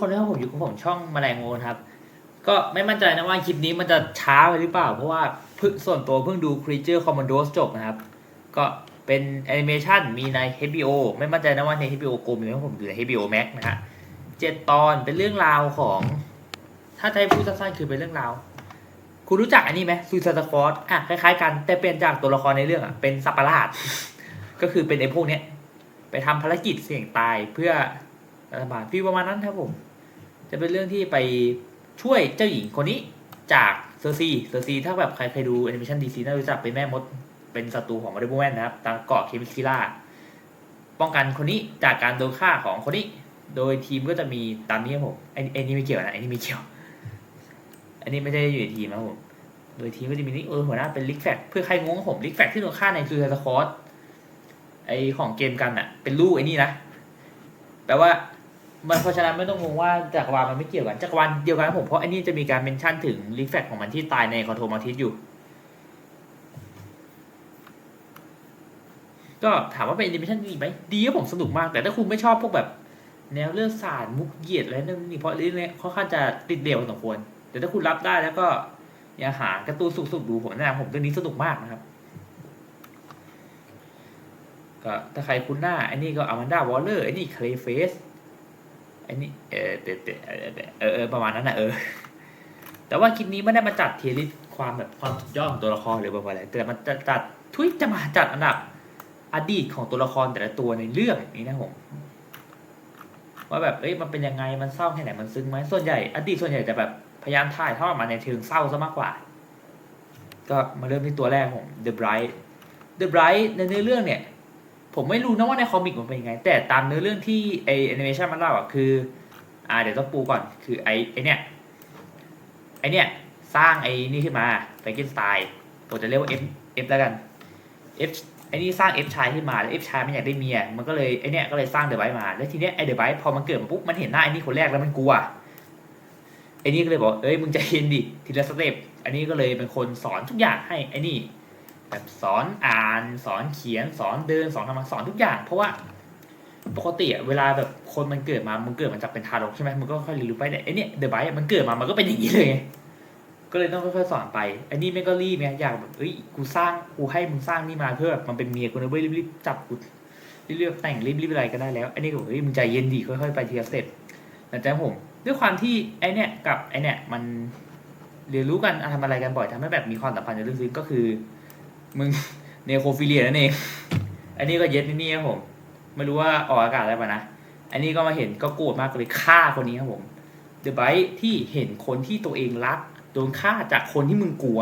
คนที่ผมอยู่กับผมช่องแมลงโมนครับ ก็ไม่มั่นใจนะว่าคลิปนี้มันจะช้าไปหรือเปล่า เพราะว่าเพิ่งส่วนตัวเพิ่งดู Creature Commandos จบนะครับ ก็เป็นแอนิเมชันมีใน HBO ไม่มั่นใจนะว่าใน HBO Go มีไหมผมดูใน HBO Max นะฮะเจ็ดตอนเป็นเรื่องราวของ ถ้าจะให้พูดสั้นๆคือเป็นเรื่องราว คุณรู้จักอันนี้ไหมซูซาตาคอร์สอะคล้ายๆกัน แต่เปลี่ยนจากตัวละครในเรื่องอะเป็นสัตว์ประหลาด ก็คือเป็นไอ้พวกเนี้ยไปทำภารกิจเสี่ยงตายเพื่อรัฐบาลฟีลประมาณนั้นครับผม จะเป็นเรื่องที่ไปช่วยเจ้าหญิงคนนี้จากเซอร์ซีเซอร์ซีถ้าแบบใครเคยดูแอนิเมชันดีซีน่ารู้จักเป็นแม่มด เป็นศัตรูของมาริโบแมนนะครับตามเกาะเคมิสคิล่าป้องกันคนนี้จากการโดนฆ่าของคนนี้ โดยทีมก็จะมีตามนี้ครับผมไอ้ไอ้นี่ไม่เกี่ยวนะไอ้นี่ไม่เกี่ยว อันนี้ไม่ได้อยู่ในทีมนะผม โดยทีมก็จะมีนี่เออหัวหน้าเป็นลิกแฟกเพื่อใครงงกับผมลิกแฟกที่โดนฆ่าในคือสคอร์ไอของเกมกันอะเป็นลูกไอ้นี่นะแปลว่า มันเพราะฉะนั้นไม่ต้องงงว่าจักรวาลมันไม่เกี่ยวกันจักรวาลเดียวกันครับผมเพราะอ้นี่จะมีการเมนชั่นถึงลิกแฟกของมันที่ตายในคอนโทรมาทิสอยู่ ก็ถามว่าเป็นแอนิเมชันดีไหมดีครับผมสนุกมาก แต่ถ้าคุณไม่ชอบพวกแบบ แนวเรื่องสารมุกเหยียดอะไรนั่นนี่เพราะเรื่องนี้ค่อนข้างจะติดเดี่ยวพอสมควรแต่ถ้าคุณรับได้แล้วก็อย่าหาการ์ตูนสุกๆดูผมแนะนำผมเรื่องนี้สนุกมากนะครับก็ถ้าใครคุ้นหน้าไอ้นี่ก็อ m ม n นดาวอลเลอร์ไอ้นี่เคลเฟส ไอ้นี่เออเออเออเออเออประมาณนั้นนะเออ แต่ว่าคลิปนี้ไม่ได้มาจัดเทียริสความแบบความสุดยอดของตัวละครหรือแบบอะไรแต่มันจะจัดทุยจะมาจัดอันดับอดีตของตัวละครแต่ละตัวในเรื่องนี้นะผมว่าแบบเอ้ยมันเป็นยังไงมันเศร้าแค่ไหนมันซึ้งไหมส่วนใหญ่อดีตส่วนใหญ่จะแบบพยายามถ่ายทอดมาในเชิงเศร้าซะมากกว่า ก็มาเริ่มที่ตัวแรกผม The Bright The Bright ในเนื้อเรื่องเนี่ย ผมไม่รู้นะว่าในคอมิกมันเป็นยังไง แต่ตามเนื้อเรื่องที่ไอแอนิเมชันมันเล่าอะคือ อ่า เดี๋ยวต้องปูก่อนคือไอไอเนี่ยไอเนี่ยสร้างไอนี่ขึ้นมาแฟรงกินสไตน์ผมจะเรียกว่า F F แล้วกัน F ไอ้นี่สร้าง F ชายขึ้นมาแล้ว F ชายไม่อยากได้เมียมันก็เลยไอเนี่ยก็เลยสร้างเดอะไบมา แล้วทีเนี้ยไอเดอะไบพอมันเกิดมาปุ๊บมันเห็นหน้าไอนี่คนแรกแล้วมันกลัวไอนี่ก็เลยบอกเอ้ยมึงใจเย็นดิทีละสเต็ปอันนี้ก็เลยเป็นคนสอนทุกอย่างให้ไอนี่ แบบสอนอ่านสอนเขียนสอนเดินสอนทำสอนทุกอย่าง เพราะว่าปกติอะเวลาแบบคนมันเกิดมามันเกิดมันจะเป็นทารกใช่ไหมมันก็ค่อยเรียนรู้ไปแต่ไอเนี่ยเดอะไบมันเกิดมามันก็เป็นอย่างนี้เลยไงก็เลยต้องค่อยๆสอนไปไอ้นี่ไม่ก็รีบไงอยากแบบเอ้ยกูสร้างกูให้มึงสร้างนี่มาเพื่อแบบมันเป็นเมียกูนะเว้ยรีบๆจับกูรีบๆแต่งรีบๆอะไรก็ได้แล้วไอ้นี่ก็บอกเฮ้ยมึงใจเย็นดีค่อยๆไปทีละสเต็ปแต่ใจผมด้วยความที่ไอเนี่ยกับไอเนี่ยมันเรียนรู้กันทำอะไรกันบ่อยทำให้แบบมีความสัมพันธ์ในลึกซึ้งก็คือ มึงเนโคฟิเลียนั่นเอง อันนี้ก็เย็ดนี่ครับผม ไม่รู้ว่าออกอากาศอะไรป่ะนะ อันนี้ก็มาเห็นก็โกรธมากเลยฆ่าคนนี้ครับผมเดอะไบที่เห็นคนที่ตัวเองรักโดนฆ่าจากคนที่มึงกลัว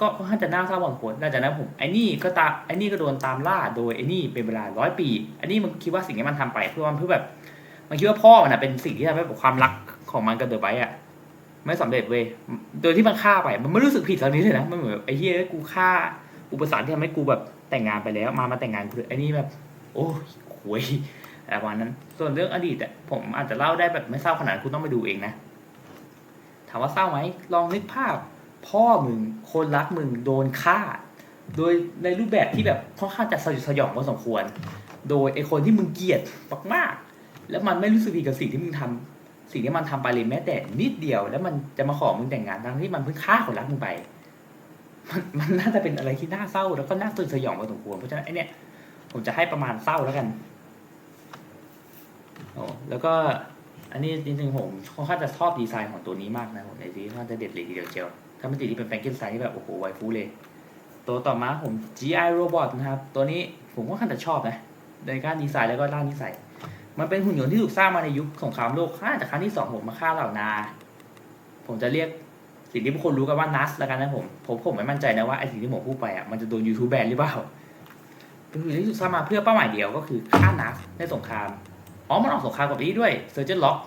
ก็ค่อนข้างจะน่าเศร้าพอสมควรหลังจากนั้นผมไอ้นี่ก็ตาไอ้นี่ก็โดนตามล่าโดยไอ้นี่เป็นเวลาร้อยปี อันนี้มันคิดว่าสิ่งที่มันทำไปเพื่อมันเพื่อแบบ มันคิดว่าพ่อมันนะเป็นสิ่งที่ทำให้ความรักของมันกับเดอะไบอะไม่สำเร็จเว้ย โดยที่มันฆ่าไป มันไม่รู้สึกผิดตอนนี้เลยนะ มันเหมือนไอ้เหี้ยกูฆ่า อุปสรรคที่ทำให้กูแบบแต่งงานไปแล้ว มามาแต่งงานกูเลยไอ้นี่แบบ โอ้ยหวยอะไรประมาณนั้น ส่วนเรื่องอดีตอะผมอาจจะเล่าได้แบบไม่เศร้าขนาดคุณต้องไปดูเองนะ ถามว่าเศร้าไหมลองนึกภาพ พ่อมึงคนรักมึงโดนฆ่า โดยในรูปแบบที่แบบค่อนข้างจะสยดสยองพอสมควร โดยไอคนที่มึงเกลียดมากๆแล้วมันไม่รู้สึกผิดกับสิ่งที่มึงทำสิ่งที่มันทำไปเลยแม้แต่นิดเดียว แล้วมันจะมาขอมึงแต่งงานทั้งที่มันเพิ่งฆ่าคนรักมึงไป มันมันน่าจะเป็นอะไรที่น่าเศร้าแล้วก็น่าตื่นสยองพอสมควรเพราะฉะนั้นไอเนี่ยผมจะให้ประมาณเศร้าแล้วกันโอ้แล้วก็อันนี้จริงๆผมค่อนข้างจะชอบดีไซน์ของตัวนี้มากนะผมในซีค่อนข้างจะเด็ดเลยทีเดียวเชียวถ้าไม่ติดที่เป็นแฟงเกนสไตน์ที่แบบโอ้โหไวฟูเลย ตัวต่อมาผม GI Robot นะครับ ตัวนี้ผมก็ค่อนข้างจะชอบนะในการดีไซน์แล้วก็ด้านนิสัยมันเป็นหุ่นยนต์ที่ถูกสร้างมาในยุคสงครามโลกน่าจะครั้งที่สองผมมาฆ่าเหล่านา ผมจะเรียก สิ่งที่ทุกคนรู้กันว่านัสแล้วกันนะผมผมผมไม่มั่นใจนะว่าไอสิ่งที่ผมพูดไปอะมันจะโดน YouTube แบนหรือเปล่าเป็นหุ่นยนที่สร้างมาเพื่อเป้าหมายเดียวก็คือฆ่านัสในสงครามอ๋อมันออกสงครามกับนี้ด้วย Surgeon Lock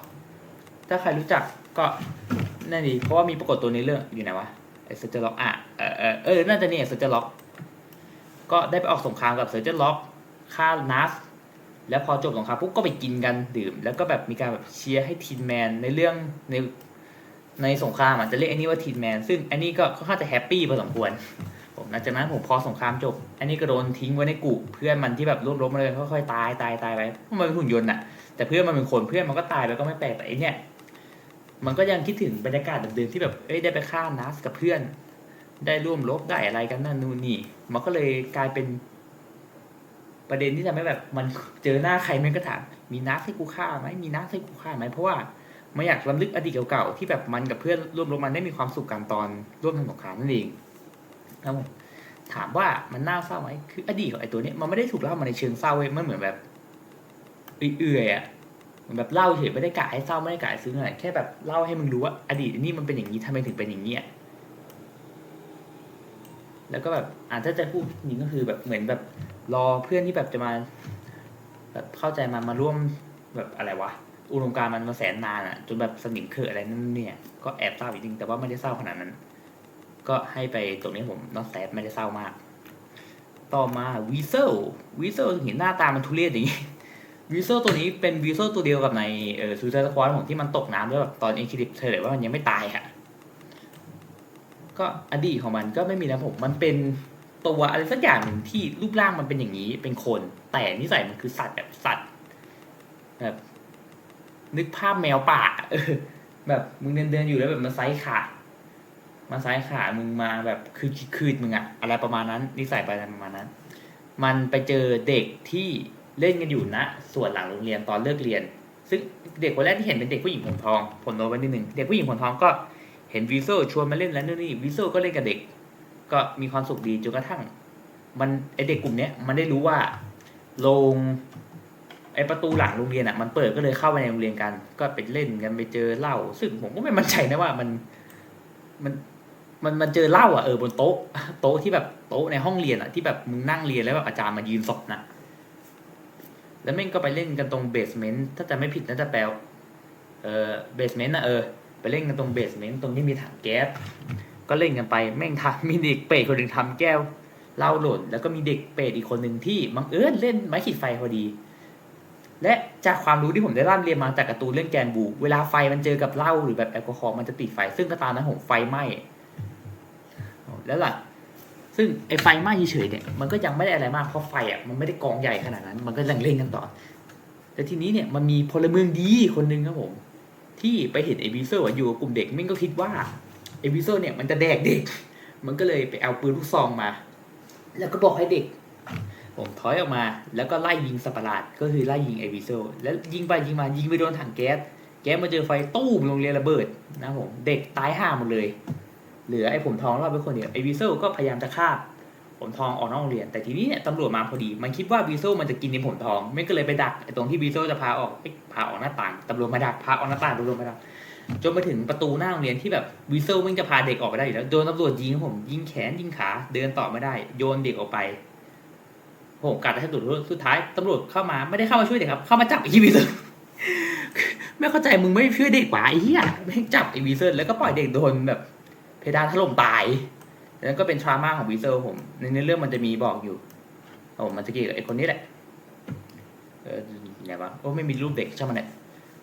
ถ้าใครรู้จักก็นั่นดีเพราะว่ามีปรากฏตัวในเรื่องอยู่ไหนวะไอ้ Surgeon Lock อะเออเออเออน่าจะเนี่ย Surgeon Lock ก็ได้ไปออกสงครามกับ Surgeon Lock ฆ่านัสแล้วพอจบสงครามปุ๊บก็ไปกินกันดื่ม แล้วก็แบบมีการแบบเชียร์ให้ทีนแมนในเรื่องใน ในสงครามอะจะเรียกอ้นี่ว่าทีนแมนซึ่งอันนี้ก็ค่อนข้างจะแฮปปี้พอสมควรผมหลังจากนั้นผมพอสงครามจบ อันนี้ก็โดนทิ้งไว้ในกุเพื่อนมันที่แบบรวบรบมาเลยค่อยๆตายตายตายไปเพราะมันเป็นหุ่นยนต์อะแต่เพื่อนมันเป็นคนเพื่อนมันก็ตายแล้วก็ไม่แปลกแต่ไอเนี่ยมันก็ยังคิดถึงบรรยากาศเดิมๆที่แบบเอ้ยได้ไปฆ่านัสกับเพื่อน ได้ร่วมรบได้อะไรกันนั่นนู่นนี่ มันก็เลยกลายเป็นประเด็นที่ทำให้แบบมันเจอหน้าใครมันก็ถามมีนัสให้กูฆ่าไหมมีนัสให้กูฆ่าไหมเพราะว่า ไม่อยากรำลึกอดีตเก่าๆที่แบบมันกับเพื่อนร่วมรบมันได้มีความสุขกันตอนร่วมทำสงครามนั่นเองครับผมถามว่ามันน่าเศร้าไหมคืออดีตของไอ้ตัวเนี้ยมันไม่ได้ถูกเล่ามาในเชิงเศร้าเว้ยมันเหมือนแบบเอื่อยๆอะเหมือนแบบเล่าเฉยไม่ได้กะให้เศร้าไม่ได้กะให้ซึ้งอะไรแค่แบบเล่าให้มึงรู้ว่าอดีตนี่มันเป็นอย่างนี้ทำไมถึงเป็นอย่างนี้อะแล้วก็แบบอาจจะจะพูดจริงก็คือแบบเหมือนแบบรอเพื่อนที่แบบจะมา แบบเข้าใจมันมาร่วมแบบอะไรวะ อุดมการมันมาแสนนานอะ่ะ จนแบบสนิมเขื่อะไรนั่นเนี่ย ก็แอบเศร้าจริงแต่ว่าไม่ได้เศร้าขนาดนั้น ก็ให้ไปตรงนี้ผมนอตแซดไม่ได้เศร้ามาก ต่อมาวีเซลวีเซลเห็นหน้าตามันทุเรศอย่างนี้วีเซลตัวนี้เป็นวีเซลตัวเดียวกับในเออซูเปอร์สควอตของที่มันตกน้ำด้วยแบบตอนเอ็นคิดิเฉลยว่ามันยังไม่ตายค่ะก็อดีตของมันก็ไม่มีนะผม มันเป็นตัวอะไรสักอย่างหนึ่งที่รูปร่างมันเป็นอย่างนี้ เป็นคน แต่นิสัยมันคือสัตว์แบบสัตว์แบบ นึกภาพแมวป่าเออแบบมึงเดินเดินๆอยู่แล้วแบบมาไซขามาไซขามึงมาแบบคือคืดมึงอะอะไรประมาณนั้นนิสัยไปอะไรประมาณนั้น มันไปเจอเด็กที่เล่นกันอยู่ณส่วนหลังโรงเรียนตอนเลิกเรียน ซึ่งเด็กคนแรกที่เห็นเป็นเด็กผู้หญิงผมทองผลโน้ตไว้นิดหนึ่งเด็กผู้หญิงผมทองก็เห็นวิโซชวนมาเล่นแล้วนู่นนี่วิโซก็เล่นกับเด็ก ก็มีความสุขดีจนกระทั่ง มันไอเด็กกลุ่มเนี้ยมันได้รู้ว่าโรง ไอประตูหลังโรงเรียนอะมันเปิดก็เลยเข้าไปในโรงเรียนกัน ก็ไปเล่นกันไปเจอเหล้าซึ่งผมก็ไม่มั่นใจนะว่ามันมันมันมันเจอเหล้าอะเออบนโต๊ะโต๊ะที่แบบโต๊ะในห้องเรียนอะที่แบบมึงนั่งเรียนแล้วแบบอาจารย์มายืนสอบนะแล้วแม่งก็ไปเล่นกันตรงเบสเมนต์ถ้าจะไม่ผิดน่าจะแปลเออเบสเมนต์นะเออไปเล่นกันตรงเบสเมนต์ตรงที่มีถังแก๊สก็เล่นกันไปแม่งทำมีเด็กเปรตคนหนึ่งทำแก้วเหล้าหล่น แล้วก็มีเด็กเปรตอีกคนหนึ่งที่บังเอิญเล่นไม้ขีดไฟพอดี และจากความรู้ที่ผมได้ร่ำเรียนมาจากการ์ตูนเรื่องแกนบู เวลาไฟมันเจอกับเหล้าหรือแบบแอลกอฮอล์มันจะติดไฟ ซึ่งก็ตามนั้นผมไฟไหม้แล้วล่ะ ซึ่งไอ้ไฟไหม้เฉยเนี่ยมันก็ยังไม่ได้อะไรมากเพราะไฟอะมันไม่ได้กองใหญ่ขนาดนั้น มันก็ยังเล่นกันต่อ แต่ทีนี้เนี่ยมันมีพลเมืองดีคนหนึ่งครับผม ที่ไปเห็นไอ้บีเซอร์อยู่กับกลุ่มเด็กมิ่งก็คิดว่าไอ้บีเซอร์เนี่ยมันจะแดกเด็ก มันก็เลยไปเอาปืนลูกซองมา แล้วก็บอกให้เด็ก ผมถอยออกมา แล้วก็ไล่ยิงสัตว์ปราดก็คือไล่ยิงไอวิโซแล้วยิงไปยิงมายิงไปโดนถังแก๊สแก๊สมาเจอไฟตู้มโรงเรียนระเบิดนะผมเด็กตายห่าหมดเลย เหลือไอ้ผมทองรอดไปคนเดียวไอวิโซก็พยายามจะฆ่าผมทองออกนอกโรงเรียน แต่ทีนี้เนี่ยตำรวจมาพอดี มันคิดว่าวีโซมันจะกินในผมทองไม่ก็เลยไปดักไอ้ตรงที่วีโซจะพาออกพาออกหน้าต่างตำรวจมาดักพาออกหน้าต่างตำรวจมาดักจนมาถึงประตูหน้าโรงเรียนที่แบบวีโซมันจะพาเด็กออกไปได้อยู่แล้วโดนตำรวจยิงผมยิงแขนยิงขาเดินต่อไม่ได้ โยนเด็กออกไป ผมกัดให้สุดสุดท้ายตำรวจเข้ามาไม่ได้เข้ามาช่วยเด็กครับ เข้ามาจับไอ้วีเซอร์ไม่เข้าใจมึงไม่ช่วยเด็กกว่าไอ้เหี้ยไม่งจับไอ้วีเซอร์แล้วก็ปล่อยเด็กโดนแบบ เพดานถล่มตายแล้วก็เป็นทรามาของวีเซอร์ผมในเรื่องมันจะมีบอกอยู่โอ้มันจะเกี่ยวกับไอ้คนนี้แหละเออไหนวะโอ้ไม่มีรูปเด็กใช่ไหมเนี่ย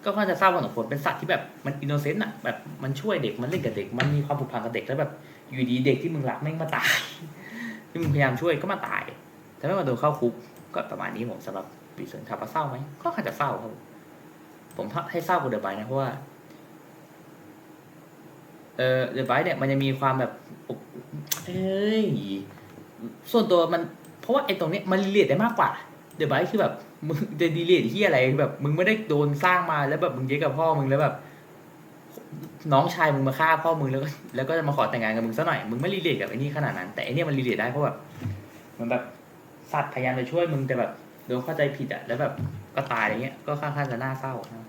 ก็ค่อนข้างจะเศร้าพอสมควรเป็นสัตว์ที่แบบมันอินโนเซนต์อะแบบมันช่วยเด็กมันเล่นกับเด็ก มันมีความผูกพันกับเด็กแล้วแบบอยู่ดีเด็กที่มึงรักแม่งมาตายที่มึงพยายามช่วยก็มาตาย แต่ไม่มาโดนเข้าคุกก็ประมาณนี้ผมสำหรับปีเซนถามว่าเศร้าไหมก็ค่อนข้างจะเศร้าครับ ผมให้เศร้ากว่าเดอะไบนะเพราะว่าเออเดอะไบเนี่ยมันจะมีความแบบเอ้ยส่วนตัวมัน เพราะว่าไอ้ตรงเนี้ยมันรีเลทได้มากกว่าเดอะไบคือแบบมึงจะดีเลทที่อะไรแบบ มึงไม่ได้โดนสร้างมาแล้วแบบมึงเย้กับพ่อมึงแล้วแบบ น้องชายมึงมาฆ่าพ่อมึงแล้วก็แล้วก็จะมาขอแต่งงานกับมึงซะหน่อยมึงไม่รีเลทกับไอ้นี่ขนาดนั้น แต่ไอ้เนี่มันรีเลทได้เพราะแบบมันแบบ สัตว์พยายามจะช่วยมึงแต่แบบโดนเข้าใจผิดอะแล้วแบบก็ตายอะไรเงี้ยก็ค่อนข้างจะน่าเศร้านะ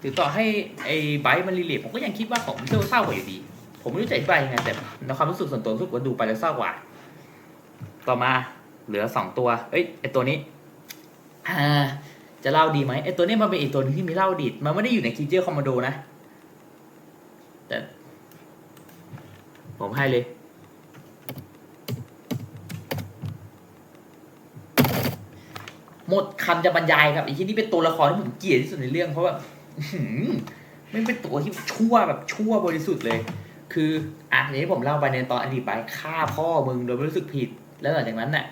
ถือต่อให้ไอ้ไบร์ทมันรีเลทผมก็ยังคิดว่าของมิเชลเศร้ากว่าอยู่ดี ผมไม่รู้จะอธิบายยังไงแต่ในความรู้สึกส่วนตัวรู้สึกว่าดูไปแล้วเศร้ากว่า ต่อมาเหลือสองตัว เอ้ยไอตัวนี้อ่าจะเล่าดีไหมไอตัวนี้มันเป็นอีกตัวนึงที่มีเล่าดีดมันไม่ได้อยู่ในคีเจอร์คอมมานโดนะ แต่ ผมให้เลย หมดคำจะบรรยายครับไอ้ที่นี่เป็นตัวละครที่ผมเกลียดที่สุดในเรื่อง เพราะว่าอื้อหือมันเป็นตัวที่ชั่วแบบชั่วบริสุทธิ์เลย คืออะอย่างที่ผมเล่าไปในตอนอดีตไปฆ่าพ่อมึงโดยไม่รู้สึกผิด แล้วหลังจากนั้นน่ะ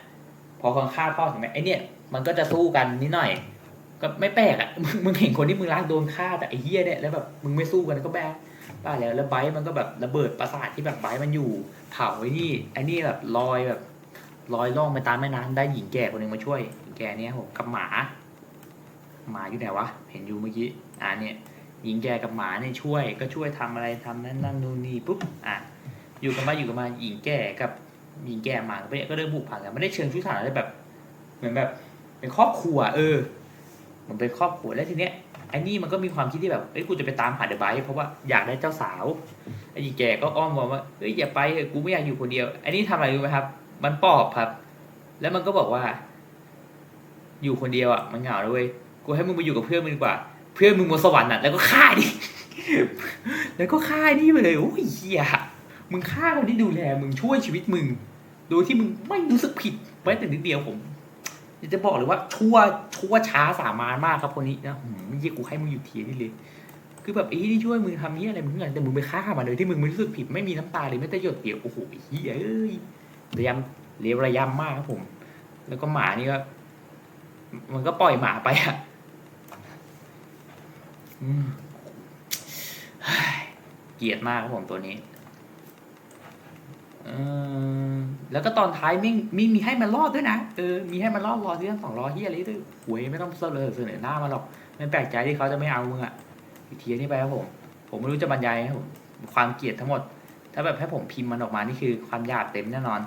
พอคนฆ่าพ่อถึงไหมไอ้เนี่ย มันก็จะสู้กันนิดหน่อย ก็ไม่แปลกอะมึงมึงเห็นคนที่มึงรักโดนฆ่าแต่ไอ้เฮี้ยเนี่ยแล้วแบบมึงไม่สู้กันก็แบกบ้าแล้วแล้วไบร์มันก็แบบระเบิดประสาทที่แบบไบร์มันอยู่ เผาไอ้นี่ไอ้นี่แบบลอยแบบ ลอยล่องไปตามแม่น้ำได้หญิงแก่คนหนึ่งมาช่วยหญิงแก่เนี่ยผมกับหมา หมาอยู่ไหนวะ เห็นอยู่เมื่อกี้ อ่าเนี่ย หญิงแก่กับหมาเนี่ยช่วย ก็ช่วยทำอะไรทำนั่นนั่นนู่นนี่ปุ๊บ อะ อยู่กันมาอยู่กันมาหญิงแก่กับหญิงแก่หมาก็เนี่ยก็เริ่มผูกพันกันไม่ได้เชิงชู้สาวอะไรแบบ เหมือนแบบ เป็นครอบครัว เออมันเป็นครอบครัวแล้วทีเนี้ยไอ้นี่มันก็มีความคิดที่แบบ เอ้ย กูจะไปตามหาเดอะไบเพราะว่าอยากได้เจ้าสาว ไอ้หญิงแก่ก็อ้อมบอกว่า เอ้ย อย่าไปเถอะกูไม่อยากอยู่คนเดียว ไอ้นี่ทำอะไรรู้ไหมครับ มันปอบครับ แล้วมันก็บอกว่า อยู่คนเดียวอะ มันเหงาด้วยกูให้มึงไปอยู่กับเพื่อนมึงดีกว่า เพื่อนมึงบนสวรรค์อะ แล้วก็ฆ่าดิ แล้วก็ฆ่านี่ไปเลยโอ้ยเฮียมึงฆ่าคนที่ดูแล มึงช่วยชีวิตมึง โดยที่มึงไม่รู้สึกผิดแม้แต่นิดเดียวผมอยากจะบอกเลยว่าชั่วชั่วช้าสามานมากครับคนนี้นะมไม่ใช่กูให้มึงอยู่เทียนี่เลยคือแบบไอ้ที่ช่วยมึงทำนี้อะไรมึงเหมือนแต่มึงไปฆ่ามันเลยที่มึงไม่รู้สึกผิดไม่มีน้ำตาเลยไม่แต่หยดเดียวโอ้โหไอ้เหี้ย เอ้ยระยำเลวระยำมากครับผม แล้วก็หมานี่ก็ มันก็ปล่อยหมาไปอะเกลียดมากครับผมตัวนี้แล้วก็ตอนท้ายมิ่มีมีให้มันรอดด้วยนะเออมีให้มันรอดรอที่สองรอที่อะไรด้วยหวยไม่ต้องเสนอเสนอหน้ามาหรอกไม่แปลกใจที่เขาจะไม่เอามึงอะอีกทีนี่ไปครับผม ผมไม่รู้จะบรรยายครับผมความเกลียดทั้งหมด ถ้าแบบให้ผมพิมพ์มันออกมานี่คือความหยาบเต็มแน่นอน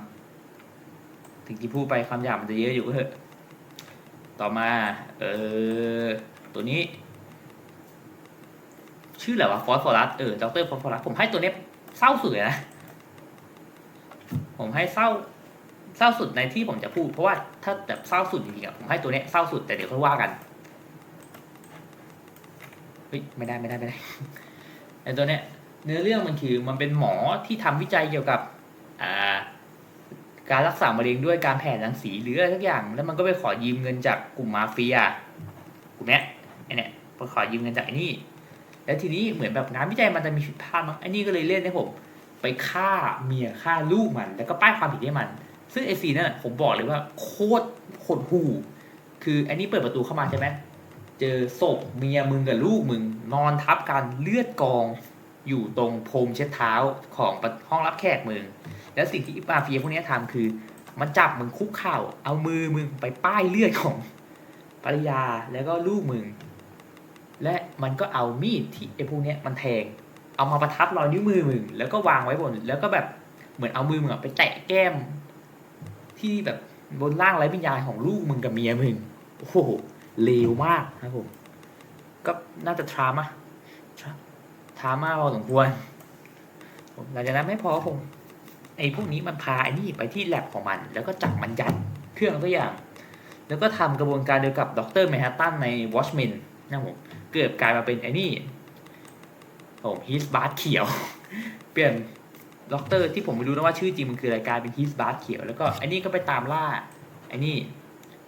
ถึงที่พูดไปความหยาบมันจะเยอะอยู่ก็เถอะ ต่อมา เออ ตัวนี้ ชื่ออะไรวะ ฟอสฟอรัส เออดรฟอสฟอรัส ผมให้ตัวเนี้ยเศร้าสุดเลยนะ ผมให้เศร้า เศร้าสุดในที่ผมจะพูด เพราะว่าถ้าแบบเศร้าสุดจริงๆอะผมให้ตัวเนี้ยเศร้าสุด แต่เดี๋ยวค่อยว่ากัน เฮ้ย ไม่ได้ไม่ได้ไม่ได้ ไอตัวเนี้ยเนื้อเรื่องมันคือมันเป็นหมอที่ทำวิจัยเกี่ยวกับ อ่า การรักษามะเร็งด้วยการแผ่รังสีหรืออะไรสักอย่าง แล้วมันก็ไปขอยืมเงินจากกลุ่มมาเฟียกลุ่มเนี้ยไอ้เนี้ยไปขอยืมเงินจากไอ้นี่แล้วทีนี้เหมือนแบบงานวิจัยมันจะมีผิดพลาดมั้งไอ้นี่ก็เลยเล่นให้ผม ไปฆ่าเมียฆ่าลูกมัน แล้วก็ป้ายความผิดให้มัน ซึ่งไอซีนั่นผมบอกเลยว่าโคตรโหดหูคือไอ้นี่เปิดประตูเข้ามาใช่ไหมเจอศพเมียมึงกับลูกมึงนอนทับกันเลือดกองอยู่ตรงพรมเช็ดเท้าของห้องรับแขกมึง แล้วสิ่งที่มาเฟียพวกนี้ทำคือ มันจับมึงคุกเข่า เอามือมึงไปป้ายเลือดของภรรยาแล้วก็ลูกมึง และมันก็เอามีดที่ไอ้พวกนี้มันแทง เอามาประทับรอยนิ้วมือมึง แล้วก็วางไว้บน แล้วก็แบบเหมือนเอามือมึงไปแตะแก้ม ที่แบบบนร่างไร้วิญญาณของลูกมึงกับเมียมึง โอ้โหเลวมากนะครับผม ก็น่าจะทรามาทรามาพอสมควรหลังจากนั้นไม่พอผม ไอ้พวกนี้มันพาไอ้นี่ไปที่แลบของมัน แล้วก็จับมันยัดเครื่องตัวอย่าง แล้วก็ทำกระบวนการเดียวกับด็อกเตอร์แมนฮัตตันใน Watchmen นะผมเกิดกลายมาเป็นไอ้นี่ผมฮิสบาร์เขียว เปลี่ยนด็อกเตอร์ที่ผมไม่รู้นะว่าชื่อจริงมันคือรายกลารเป็นฮิสบาร์เขียวแล้วก็ไอ้นี่ก็ไปตามล่าไอ้นี่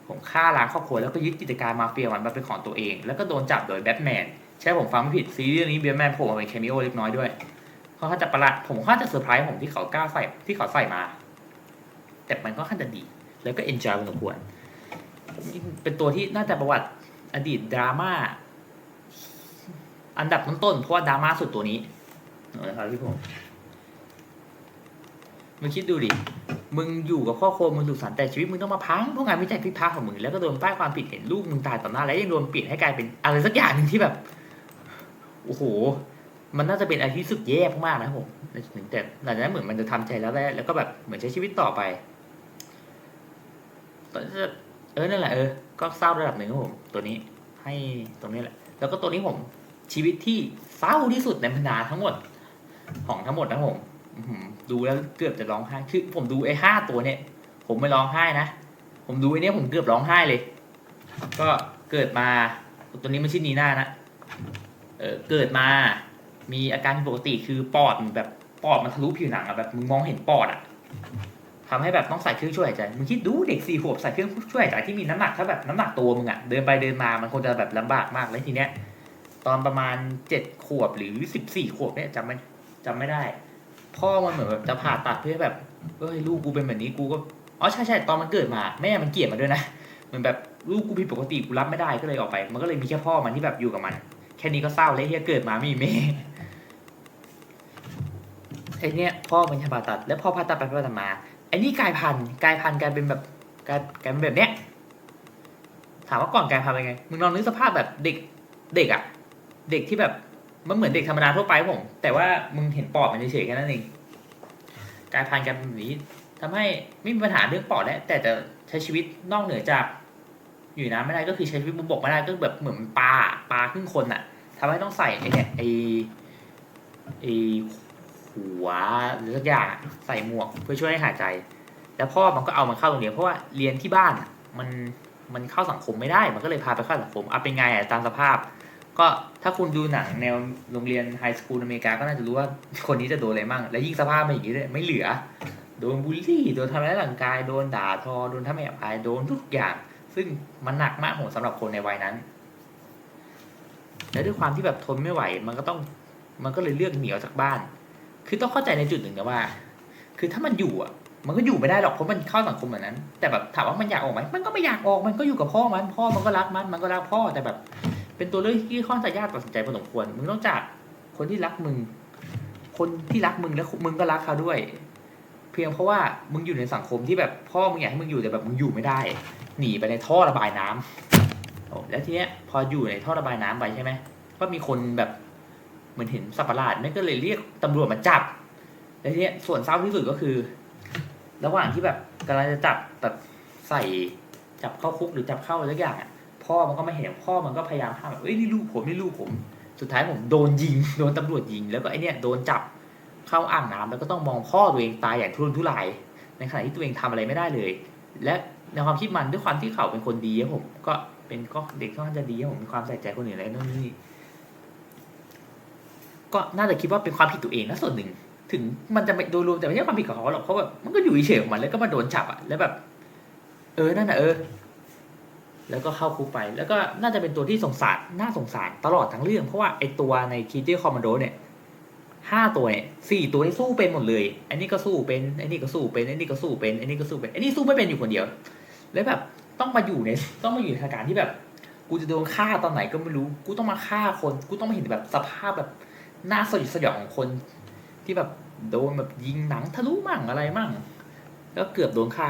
ผมฆ่าล้างครอบครัวแล้วก็ยึดกิจการมาเฟียมันมาเป็นของตัวเอง แล้วก็โดนจับโดยแบทแมนใช่ผมฟังไม่ผิดซีรีส์เรื่องนี้แบทแมนโผล่มาเป็นแคมิโอเล็กน้อยด้วย เขาค่อนข้างจะประหลาดผมค่อนข้างจะเซอร์ไพรส์ผมที่เขากล้าใส่ที่เขาใส่มา แต่มันก็ค่อนข้างจะดี แล้วก็เอนจอยพอสมควรเป็นตัวที่น่าจะประวัติอดีตดราม่าอันดับต้นๆเพราะว่าดราม่าสุดตัวนี้นะครับพี่ผมมึงคิดดูดิ มึงอยู่กับครอบครัวมึงสุขสันต์แต่ชีวิตมึงต้องมาพังเพราะงานวิจัยพิพากของมึงแล้วก็โดนป้ายความผิดเห็นลูกมึงตายต่อหน้า แล้วยังโดนเปลี่ยนให้กลายเป็นอะไรสักอย่างหนึ่งที่แบบ โอ้โห มันน่าจะเป็นอะไรที่สุดแย่มากๆนะผมถึงแต่หลังจากนั้นเหมือนมันจะทำใจแล้วแหละแล้วก็แบบเหมือนใช้ชีวิตต่อไปตอนจะเออนั่นแหละเออก็เศร้าระดับหนึ่งครับผมตัวนี้ให้ตรงนี้แหละ แล้วก็ตัวนี้ผมชีวิตที่เศร้าที่สุดในบรรดาทั้งหมด ของทั้งหมดนะผมดูแล้วเกือบจะร้องไห้คือผมดูไอ้ห้าตัวเนี่ย ผมไม่ร้องไห้นะผมดูไอ้นี้ผมเกือบร้องไห้เลย ก็เกิดมา ตัวนี้มันชื่อนีน่านะเออเกิดมา มีอาการผิดปกติคือปอดแบบปอดมันทะลุผิวหนังอะแบบมึงมองเห็นปอดอะทำให้แบบต้องใส่เครื่องช่วยหายใจมึงคิดดูเด็กสี่ขวบใส่เครื่องช่วยหายใจที่มีน้ำหนักถ้าแบบน้ำหนักตัวมึงอะเดินไปเดินมามันคงจะแบบลำบากมากเลยทีเนี้ยตอนประมาณเจ็ดขวบหรือสิบสี่ขวบเนี่ยจำไม่จำไม่ได้ พ่อมันเหมือนแบบจะผ่าตัดเพื่อแบบเอ้ยลูกกูเป็นแบบนี้กูก็อ๋อใช่ใช่ตอนมันเกิดมา แม่มันเกลียดมันด้วยนะเหมือนแบบลูกกูผิดปกติกูรับไม่ได้ก็เลยออกไป มันก็เลยมีแค่พ่อมันที่แบบอยู่กับมัน แค่นี้ก็เศร้าเลยเฮียเกิดมาไม่มีแม่ ไอเนี้ยพ่อมันจะผ่าตัด แล้วพ่อผ่าตัดไปผ่าตัดมาไอ้นี่กลายพันธุ์กลายพันธุ์กลายเป็นแบบกลายกลายเป็นแบบเนี้ยถามว่าก่อนกลายพันธุ์เป็นไงมึงลองนึกสภาพแบบเด็กเด็กอะเด็กที่แบบมันเหมือนเด็กธรรมดาทั่วไปผมแต่ว่ามึงเห็นปอดมันเฉยๆแค่นั้นเองกลายพันธุ์กันแบบนี้ทำให้ไม่มีปัญหาเรื่องปอดแล้วแต่จะใช้ชีวิตนอกเหนือจากอยู่น้ำไม่ได้ก็คือใช้ชีวิตบนบกไม่ได้ก็แบบเหมือนปลาปลาครึ่งคนอะทำให้ต้องใส่ไอเนี่ยไอไอ หัวหรือสักอย่างใส่หมวกเพื่อช่วยให้หายใจ แล้วพ่อมันก็เอามันเข้าโรงเรียนเพราะว่าเรียนที่บ้านมันมันเข้าสังคมไม่ได้ มันก็เลยพาไปเข้าสังคมเอาเป็นไงอะตามสภาพ ก็ถ้าคุณดูหนังแนวโรงเรียนไฮสคูลอเมริกาก็น่าจะรู้ว่าคนนี้จะโดนอะไรมั่ง และยิ่งสภาพมันอย่างนี้เลยไม่เหลือ โดนบูลลี่ โดนทำร้ายร่างกาย โดนด่าทอ โดนทำให้อับอาย โดนทุกอย่าง ซึ่งมันหนักมากโหสำหรับคนในวัยนั้น และด้วยความที่แบบทนไม่ไหว มันก็ต้อง มันก็เลยเลือกหนีออกจากบ้าน คือต้องเข้าใจในจุดหนึ่งนะว่า คือถ้ามันอยู่อะ มันก็อยู่ไม่ได้หรอกเพราะมันเข้าสังคมแบบนั้น แต่แบบถามว่ามันอยากออกไหมมันก็ไม่อยากออกมันก็อยู่กับพ่อมัน พ่อมันก็รักมันมันก็รักพ่อแต่แบบ เป็นตัวเลือกที่ค่อนข้างยากตัดสินใจพอสมควรมึงต้องจากคนที่รักมึง คนที่รักมึงแล้วมึงก็รักเขาด้วย เพียงเพราะว่ามึงอยู่ในสังคมที่แบบพ่อมึงอยากให้มึงอยู่แต่แบบมึงอยู่ไม่ได้ หนีไปในท่อระบายน้ำโอ้แล้วทีเนี้ยพออยู่ในท่อระบายน้ำไปใช่ไหมก็มีคนแบบ มือนเห็นสัตว์ประหลาดแม่ก็เลยเรียกตำรวจมาจับแล้วทีเนี้ยส่วนเศร้าที่สุดก็คือ ระหว่างที่แบบกำลังจะจับแบบใส่จับเข้าคุกหรือจับเข้าอะไรสักอย่างอะพ่อมันก็ไม่เห็นพ่อมันก็พยายามห้ามแบบเอ้ยนี่ลูกผมนี่ลูกผม สุดท้ายผมโดนยิงโดนตำรวจยิง แล้วก็ไอเนี้ยโดนจับเข้าอ่างน้ำแล้วก็ต้องมองพ่อตัวเองตายอย่างทุรนทุราย ในขณะที่ตัวเองทำอะไรไม่ได้เลย และในความคิดมันด้วยความที่เขาเป็นคนดีผมก็เป็นก็เด็กก็น่าจะดีผมมีความใส่ใจคนอื่นอะไรนู่นนี่ ก็น่าจะคิดว่าเป็นความผิดตัวเองนะส่วนหนึ่ง ถึงมันจะไม่โดยรวมแต่ไม่ใช่ความผิดของเขาหรอกเพราะแบบมันก็อยู่เฉยๆของมันแล้วก็มาโดนจับอะแล้วแบบ เออนั่นนะเออ แล้วก็เข้าคุกไป แล้วก็น่าจะเป็นตัวที่สงสารน่าสงสารตลอดทั้งเรื่อง เพราะว่าไอตัวในคีเจอร์คอมมานโดเนี่ยห้าตัวเนี่ยสี่ตัวนี่สู้เป็นหมดเลยอันนี้ก็สู้เป็นอันนี้ก็สู้เป็นอันนี้ก็สู้เป็นอันนี้ก็สู้เป็นอันนี้สู้ไม่เป็นอยู่คนเดียว แล้วแบบต้องมาอยู่ในต้องมาอยู่ในสถานการณ์ที่แบบ กูจะโดนฆ่าตอนไหนก็ไม่รู้ กูต้องมาฆ่าคน กูต้องมาเห็นแบบสภาพแบบ น่าสยดสยองของคนที่แบบโดนแบบยิงหนังทะลุมั่งอะไรมั่ง แล้วเกือบโดนฆ่า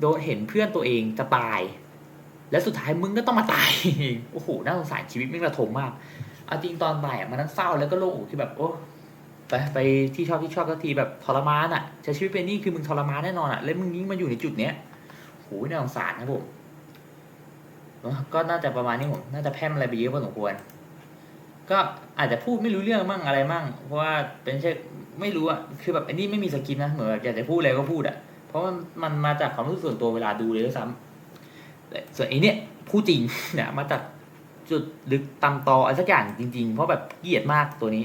โดนเห็นเพื่อนตัวเองจะตาย แล้วสุดท้ายมึงก็ต้องมาตายโอ้โหน่าสงสารชีวิตม่งระทมมากเอาจริงตอนบ่ายมันทั้งเศร้าแล้วก็โล่งอกที่แบบโอ้ไปไปที่ชอบที่ชอบก็ทีแบบทรมานอะใช้ชีวิตเป็นนี่คือมึงทรมานแน่นอนอะแล้วมึงยิ่งมาอยู่ในจุดเนี้ยโหน่าสงสารนะผมก็น่าจะประมาณนี้ผมน่าจะแพร่มอะไรไปเยอะพอสมควร ก็อาจจะพูดไม่รู้เรื่องมั่งอะไรมั่ง เพราะว่าเป็นแค่ไม่รู้อะคือแบบอันนี้ไม่มีสกิปต์นะเหมือนอยากจะพูดอะไรก็พูดอะเพราะมันมันมาจากความรู้สึกส่วนตัวเวลาดูเลยด้วยซ้ำแต่ส่วนไอ้นี่พูดจริงเนี่ยมาจากจุดลึกตำตออะไรสักอย่างจริง ๆ เพราะแบบเกลียดมากตัวนี้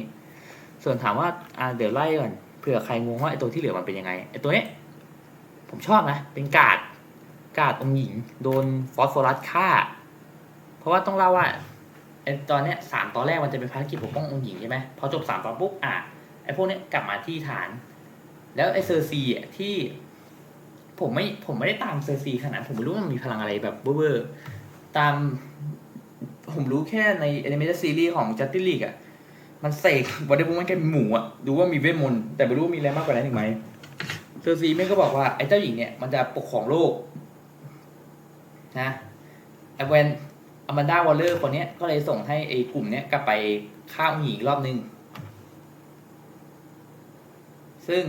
ส่วนถามว่าอ่าเดี๋ยวไล่ก่อนเผื่อใครงงว่าไอ้ตัวที่เหลือมันเป็นยังไงไอ้ตัวนี้ผมชอบนะ เป็นกาดกาดองหญิง โดนฟอสฟอรัสฆ่า เพราะว่าต้องเล่าว่า ไอตอนเนี้ยสามตอนแรกมันจะเป็นภารกิจปกป้ององค์หญิงใช่ไหมพอจบสามตอนปุ๊บอะไอพวกเนี้ยกลับมาที่ฐาน แล้วไอเซอร์ซีอะที่ ผมไม่ผมไม่ได้ตามเซอร์ซีขนาดผมไม่รู้ว่ามันมีพลังอะไรแบบเวอร์ตาม ผมรู้แค่ในแอนิเมชันซีรีส์ของจัตติลิกอะมันเสกวันเดอร์วูแมนแกเป็นหมูอะดูว่ามีเวทมนต์แต่ไม่รู้มีอะไรมากกว่านั้นอีกไหมเซอร์ซีแม่งก็บอกว่าไอ้เจ้าหญิงเนี่ยมันจะปกครองโลกนะไอ้เวน อแมนดาวอลเลอร์คนเนี้ยก็เลยส่งให้ไอ้กลุ่มเนี้ยกลับไปฆ่าองค์หญิงอีกรอบนึง ซึ่ง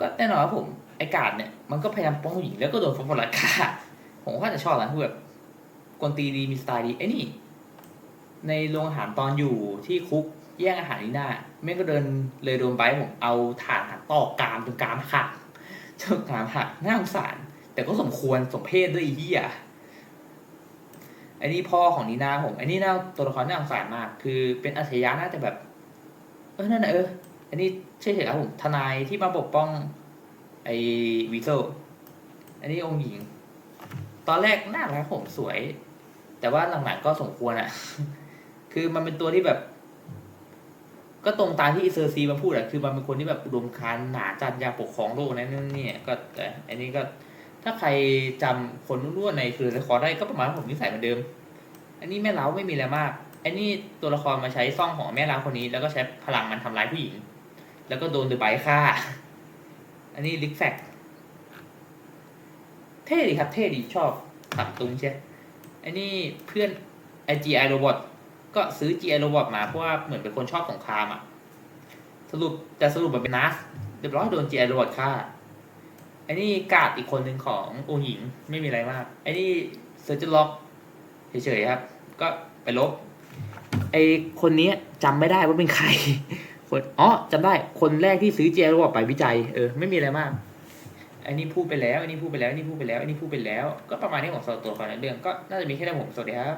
ก็แน่นอนครับผม ไอ้การ์ดเนี่ย มันก็พยายามป้ององค์หญิงแล้วก็โดนฟอร์มลัดฆ่า ผมก็จะชอบนะคือแบบกวนตีดีมีสไตล์ดีไอ้นี่ ในโรงอาหารตอนอยู่ที่คุกแย่งอาหารนี่หน้าแม่งก็เดินเลยโดนไปผมเอาถาดอาหารตอกกรามจนกรามหักจนกรามหักน่าสงสาร แต่ก็สมควรสมเพศด้วยอ้เหี้ย อ้นี่พ่อของนีนาผมไอ้นี่น่าตัวละครน่าสงสารมาก คือเป็นอัจฉริยะน่าจะแบบ เออนั่นนะเออ อันนี้ใช่เฉยๆครับผมทนายที่มาปกป้อง ไอ้วิโซอันนี้องค์หญิง ตอนแรกน่ารักผมสวย แต่ว่าหลังๆก็สมควรอะคือมันเป็นตัวที่แบบ ก็ตรงตามที่อีเซอร์ซีมาพูดอะคือมันเป็นคนที่แบบอุดมการหนาจัดยาปกครองโลกนะนั่นเนี่ยก็แต่อันนี้ก็ ถ้าใครจำคนรุ่นๆในคือละครได้ก็ประมาณผมนิสัยเหมือนเดิม อันนี้แม่เล้าไม่มีอะไรมาก อันนี้ตัวละครมาใช้ซ่องของแม่เล้าคนนี้ แล้วก็ใช้พลังมันทำร้ายผู้หญิง แล้วก็โดนเดอะไบฆ่า อันนี้ลิกแฟกเท่ดีครับ เท่ดีชอบตัดตุงใช่อันนี้เพื่อนไอจีไอโรบอทก็ซื้อ GI Robot มาเพราะว่าเหมือนเป็นคนชอบสงครามอะ สรุปแต่สรุปมันเป็นนัสเรียบร้อยโดน GI Robot ฆ่า ไอ้นี่กาดอีกคนหนึ่งขององค์หญิงไม่มีอะไรมากไอ้นี่เซอร์จล็อกเฉยๆครับ ก็ไปลบ ไอคนนี้จำไม่ได้ว่าเป็นใคร คนอ๋อจำได้คนแรกที่ซื้อ GI Robot ไปวิจัยเออไม่มีอะไรมากอันนี้พูดไปแล้วอันนี้พูดไปแล้วอันนี้พูดไปแล้วอันนี้พูดไปแล้ว ก็ประมาณนี้ของสำหรับตัวละครในเรื่องก็น่าจะมีแค่นั้ผมสวัสดีครับ